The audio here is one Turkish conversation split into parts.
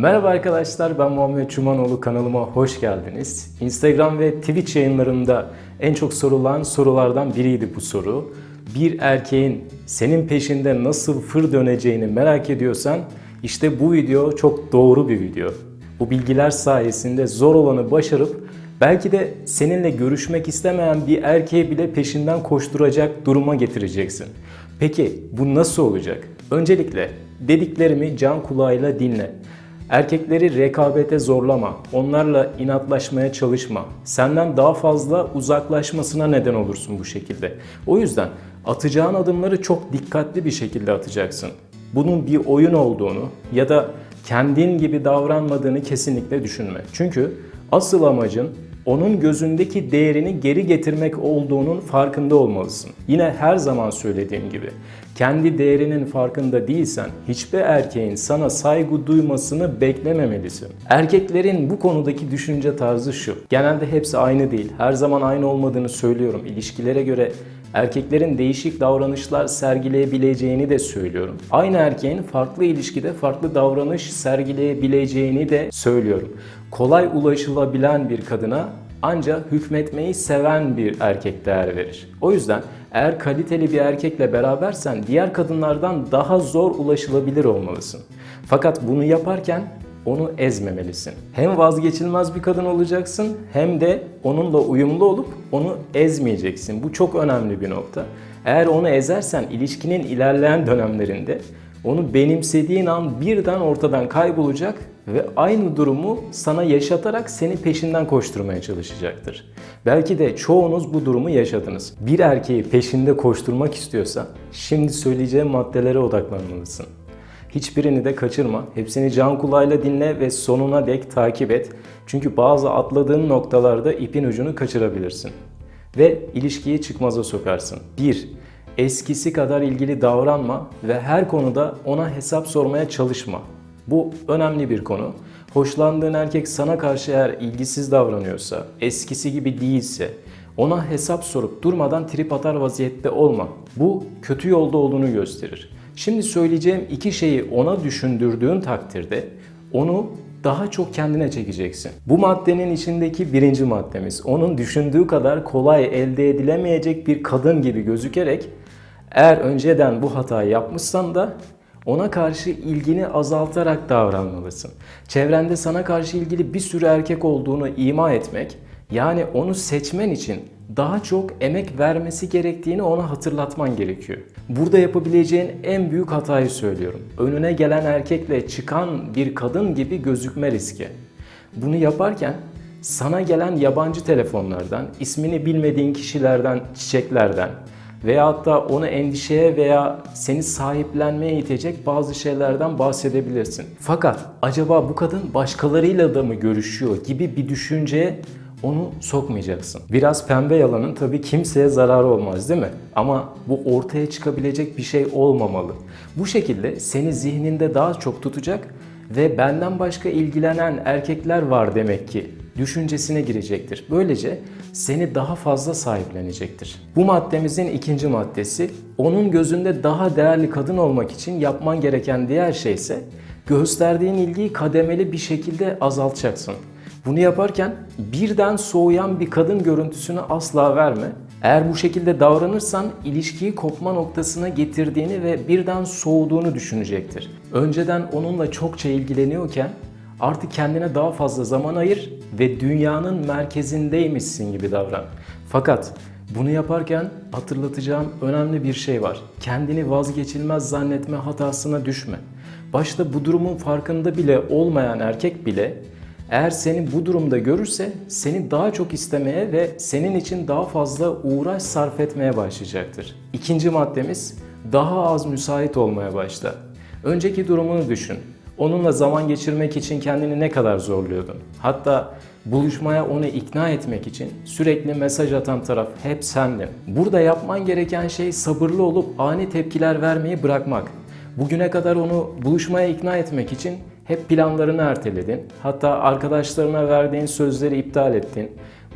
Merhaba arkadaşlar ben Muhammed Çumanoğlu kanalıma hoş geldiniz. Instagram ve Twitch yayınlarımda en çok sorulan sorulardan biriydi bu soru. Bir erkeğin senin peşinde nasıl fır döneceğini merak ediyorsan işte bu video çok doğru bir video. Bu bilgiler sayesinde zor olanı başarıp belki de seninle görüşmek istemeyen bir erkeği bile peşinden koşturacak duruma getireceksin. Peki bu nasıl olacak? Öncelikle dediklerimi can kulağıyla dinle. Erkekleri rekabete zorlama, onlarla inatlaşmaya çalışma. Senden daha fazla uzaklaşmasına neden olursun bu şekilde. O yüzden atacağın adımları çok dikkatli bir şekilde atacaksın. Bunun bir oyun olduğunu ya da kendin gibi davranmadığını kesinlikle düşünme. Çünkü asıl amacın onun gözündeki değerini geri getirmek olduğunun farkında olmalısın. Yine her zaman söylediğim gibi kendi değerinin farkında değilsen hiçbir erkeğin sana saygı duymasını beklememelisin. Erkeklerin bu konudaki düşünce tarzı şu. Genelde hepsi aynı değil. Her zaman aynı olmadığını söylüyorum. İlişkilere göre erkeklerin değişik davranışlar sergileyebileceğini de söylüyorum. Aynı erkeğin farklı ilişkide farklı davranış sergileyebileceğini de söylüyorum. Kolay ulaşılabilen bir kadına ancak hükmetmeyi seven bir erkek değer verir. O yüzden eğer kaliteli bir erkekle berabersen diğer kadınlardan daha zor ulaşılabilir olmalısın. Fakat bunu yaparken onu ezmemelisin. Hem vazgeçilmez bir kadın olacaksın hem de onunla uyumlu olup onu ezmeyeceksin. Bu çok önemli bir nokta. Eğer onu ezersen ilişkinin ilerleyen dönemlerinde onu benimsediğin an birden ortadan kaybolacak ve aynı durumu sana yaşatarak seni peşinden koşturmaya çalışacaktır. Belki de çoğunuz bu durumu yaşadınız. Bir erkeği peşinde koşturmak istiyorsa şimdi söyleyeceğim maddelere odaklanmalısın. Hiçbirini de kaçırma. Hepsini can kulağıyla dinle ve sonuna dek takip et. Çünkü bazı atladığın noktalarda ipin ucunu kaçırabilirsin. Ve ilişkiyi çıkmaza sokarsın. 1. Eskisi kadar ilgili davranma ve her konuda ona hesap sormaya çalışma. Bu önemli bir konu. Hoşlandığın erkek sana karşı eğer ilgisiz davranıyorsa, eskisi gibi değilse, ona hesap sorup durmadan trip atar vaziyette olma. Bu kötü yolda olduğunu gösterir. Şimdi söyleyeceğim iki şeyi ona düşündürdüğün takdirde onu daha çok kendine çekeceksin. Bu maddenin içindeki birinci maddemiz. Onun düşündüğü kadar kolay elde edilemeyecek bir kadın gibi gözükerek eğer önceden bu hatayı yapmışsan da ona karşı ilgini azaltarak davranmalısın. Çevrende sana karşı ilgili bir sürü erkek olduğunu ima etmek, yani onu seçmen için daha çok emek vermesi gerektiğini ona hatırlatman gerekiyor. Burada yapabileceğin en büyük hatayı söylüyorum. Önüne gelen erkekle çıkan bir kadın gibi gözükme riski. Bunu yaparken sana gelen yabancı telefonlardan, ismini bilmediğin kişilerden, çiçeklerden, veyahut da onu endişeye veya seni sahiplenmeye itecek bazı şeylerden bahsedebilirsin. Fakat acaba bu kadın başkalarıyla da mı görüşüyor gibi bir düşünceye onu sokmayacaksın. Biraz pembe yalanın tabii kimseye zararı olmaz değil mi? Ama bu ortaya çıkabilecek bir şey olmamalı. Bu şekilde seni zihninde daha çok tutacak ve benden başka ilgilenen erkekler var demek ki düşüncesine girecektir. Böylece seni daha fazla sahiplenecektir. Bu maddemizin ikinci maddesi onun gözünde daha değerli kadın olmak için yapman gereken diğer şey ise gösterdiğin ilgiyi kademeli bir şekilde azaltacaksın. Bunu yaparken birden soğuyan bir kadın görüntüsünü asla verme. Eğer bu şekilde davranırsan ilişkiyi kopma noktasına getirdiğini ve birden soğuduğunu düşünecektir. Önceden onunla çokça ilgileniyorken artık kendine daha fazla zaman ayır ve dünyanın merkezindeymişsin gibi davran. Fakat bunu yaparken hatırlatacağım önemli bir şey var. Kendini vazgeçilmez zannetme hatasına düşme. Başta bu durumun farkında bile olmayan erkek bile eğer seni bu durumda görürse seni daha çok istemeye ve senin için daha fazla uğraş sarf etmeye başlayacaktır. İkinci maddemiz daha az müsait olmaya başla. Önceki durumunu düşün. Onunla zaman geçirmek için kendini ne kadar zorluyordun? Hatta buluşmaya onu ikna etmek için sürekli mesaj atan taraf hep sendin. Burada yapman gereken şey sabırlı olup ani tepkiler vermeyi bırakmak. Bugüne kadar onu buluşmaya ikna etmek için hep planlarını erteledin. Hatta arkadaşlarına verdiğin sözleri iptal ettin.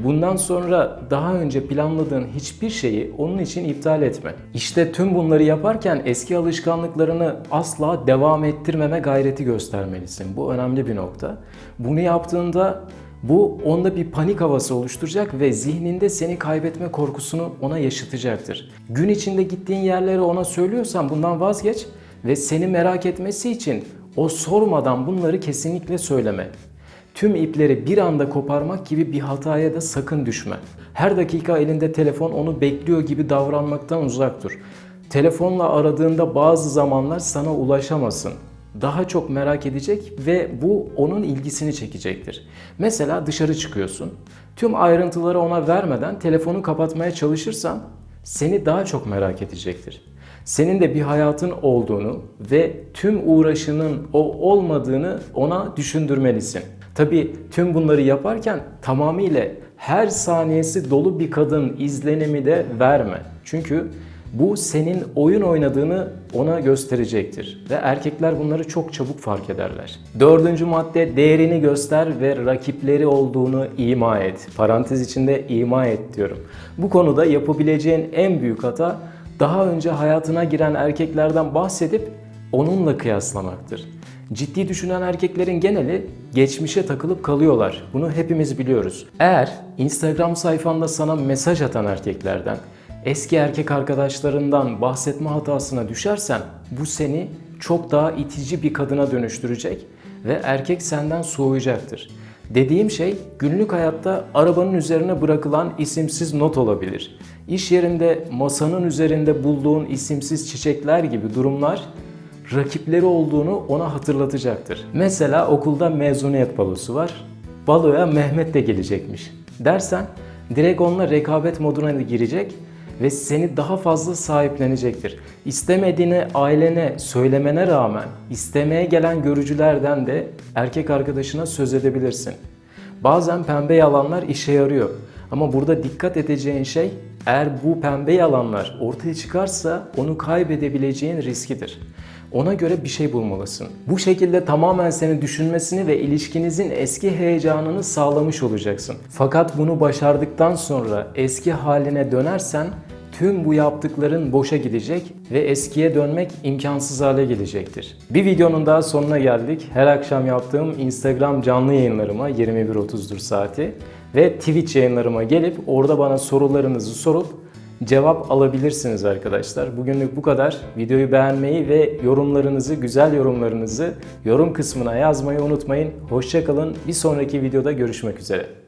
Bundan sonra daha önce planladığın hiçbir şeyi onun için iptal etme. İşte tüm bunları yaparken eski alışkanlıklarını asla devam ettirmeme gayreti göstermelisin. Bu önemli bir nokta. Bunu yaptığında bu onda bir panik havası oluşturacak ve zihninde seni kaybetme korkusunu ona yaşatacaktır. Gün içinde gittiğin yerleri ona söylüyorsan bundan vazgeç ve seni merak etmesi için o sormadan bunları kesinlikle söyleme. Tüm ipleri bir anda koparmak gibi bir hataya da sakın düşme. Her dakika elinde telefon onu bekliyor gibi davranmaktan uzak dur. Telefonla aradığında bazı zamanlar sana ulaşamasın. Daha çok merak edecek ve bu onun ilgisini çekecektir. Mesela dışarı çıkıyorsun. Tüm ayrıntıları ona vermeden telefonu kapatmaya çalışırsan seni daha çok merak edecektir. Senin de bir hayatın olduğunu ve tüm uğraşının o olmadığını ona düşündürmelisin. Tabii tüm bunları yaparken tamamıyla her saniyesi dolu bir kadın izlenimi de verme. Çünkü bu senin oyun oynadığını ona gösterecektir. Ve erkekler bunları çok çabuk fark ederler. Dördüncü madde değerini göster ve rakipleri olduğunu ima et. Parantez içinde ima et diyorum. Bu konuda yapabileceğin en büyük hata daha önce hayatına giren erkeklerden bahsedip onunla kıyaslamaktır. Ciddi düşünen erkeklerin geneli geçmişe takılıp kalıyorlar. Bunu hepimiz biliyoruz. Eğer Instagram sayfanda sana mesaj atan erkeklerden, eski erkek arkadaşlarından bahsetme hatasına düşersen bu seni çok daha itici bir kadına dönüştürecek ve erkek senden soğuyacaktır. Dediğim şey günlük hayatta arabanın üzerine bırakılan isimsiz not olabilir. İş yerinde masanın üzerinde bulduğun isimsiz çiçekler gibi durumlar rakipleri olduğunu ona hatırlatacaktır. Mesela okulda mezuniyet balosu var. Baloya Mehmet de gelecekmiş. Dersen direkt onunla rekabet moduna girecek ve seni daha fazla sahiplenecektir. İstemediğini ailene söylemene rağmen istemeye gelen görücülerden de erkek arkadaşına söz edebilirsin. Bazen pembe yalanlar işe yarıyor. Ama burada dikkat edeceğin şey eğer bu pembe yalanlar ortaya çıkarsa onu kaybedebileceğin riskidir. Ona göre bir şey bulmalısın. Bu şekilde tamamen seni düşünmesini ve ilişkinizin eski heyecanını sağlamış olacaksın. Fakat bunu başardıktan sonra eski haline dönersen tüm bu yaptıkların boşa gidecek ve eskiye dönmek imkansız hale gelecektir. Bir videonun daha sonuna geldik. Her akşam yaptığım Instagram canlı yayınlarıma 21.30'dur saati ve Twitch yayınlarıma gelip orada bana sorularınızı sorup cevap alabilirsiniz arkadaşlar. Bugünlük bu kadar. Videoyu beğenmeyi ve yorumlarınızı, güzel yorumlarınızı yorum kısmına yazmayı unutmayın. Hoşçakalın. Bir sonraki videoda görüşmek üzere.